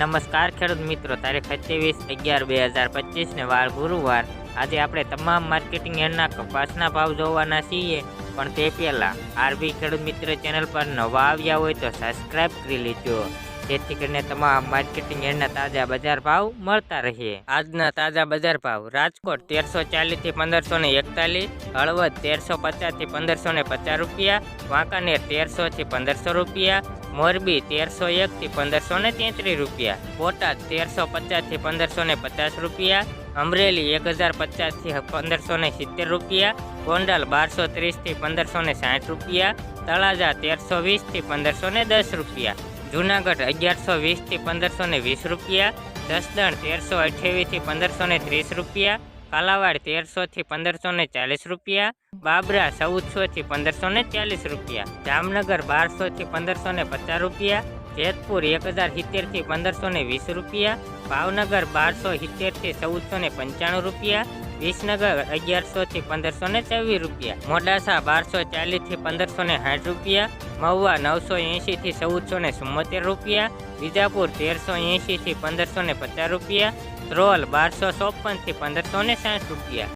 નમસ્કાર ખેડૂત મિત્રો, તારીખ સત્યાવીસ અગિયાર બે હજાર પચીસને વાર ગુરુવાર. આજે આપણે તમામ માર્કેટિંગ યાર્ડના કપાસના ભાવ જોવાના છીએ, પણ તે પહેલાં આરબી ખેડૂત મિત્ર ચેનલ પર નવા આવ્યા હોય તો સબસ્ક્રાઇબ કરી લેજો. જેથી કરીને તમામ માર્કેટિંગ યાર્ડના તાજા બજાર ભાવ મળતા રહે આજના તાજા બજાર ભાવ રાજકોટ તેરસો ચાલીસથી પંદરસો ને એકતાલીસ, હળવદ તેરસો પચાસથી પંદરસો ને પચાસ રૂપિયા, વાંકાનેર તેરસો થી પંદરસો રૂપિયા, મોરબી તેરસો એક થી પંદરસો ને તેત્રીસ રૂપિયા, બોટાદ તેરસો પચાસથી પંદરસો ને પચાસ રૂપિયા, અમરેલી એક હજાર પચાસથી પંદરસો ને સિત્તેર રૂપિયા, ગોંડલ બારસો ત્રીસથી પંદરસો ને સાઠ રૂપિયા, તળાજા તેરસો વીસથી પંદરસો ને દસ રૂપિયા. જુનાગઢ અગિયારસો વીસથી પંદરસો ને વીસ રૂપિયા, જસદણ તેરસો અઠ્યાવીસથી પંદરસો ને ત્રીસ રૂપિયા, કાલાવાડ તેરસોથી પંદરસો ને ચાલીસ રૂપિયા, બાબરા ચૌદસોથી પંદરસો ને ચાલીસ રૂપિયા, જામનગર બારસોથી પંદરસો ને પચાસ રૂપિયા, જેતપુર એક હજાર સિત્તેરથી પંદરસો ને વીસ રૂપિયા, ભાવનગર બારસો સિત્તેરથી ચૌદસો ને પંચાણું રૂપિયા વિસનગર અગિયારસો થી પંદરસો ને ચોવીસ રૂપિયા, મોડાસા બારસો ચાલીસથી પંદરસો ને સાઠ રૂપિયા, મહુવા નવસો એંશી થી ચૌદસો ને ચુમ્મોતેર રૂપિયા, વિજાપુર તેરસો એંશી થી પંદરસો ને પચાસ રૂપિયા, ધ્રોલ બારસો ચોપનથી પંદરસો ને સાઠ રૂપિયા.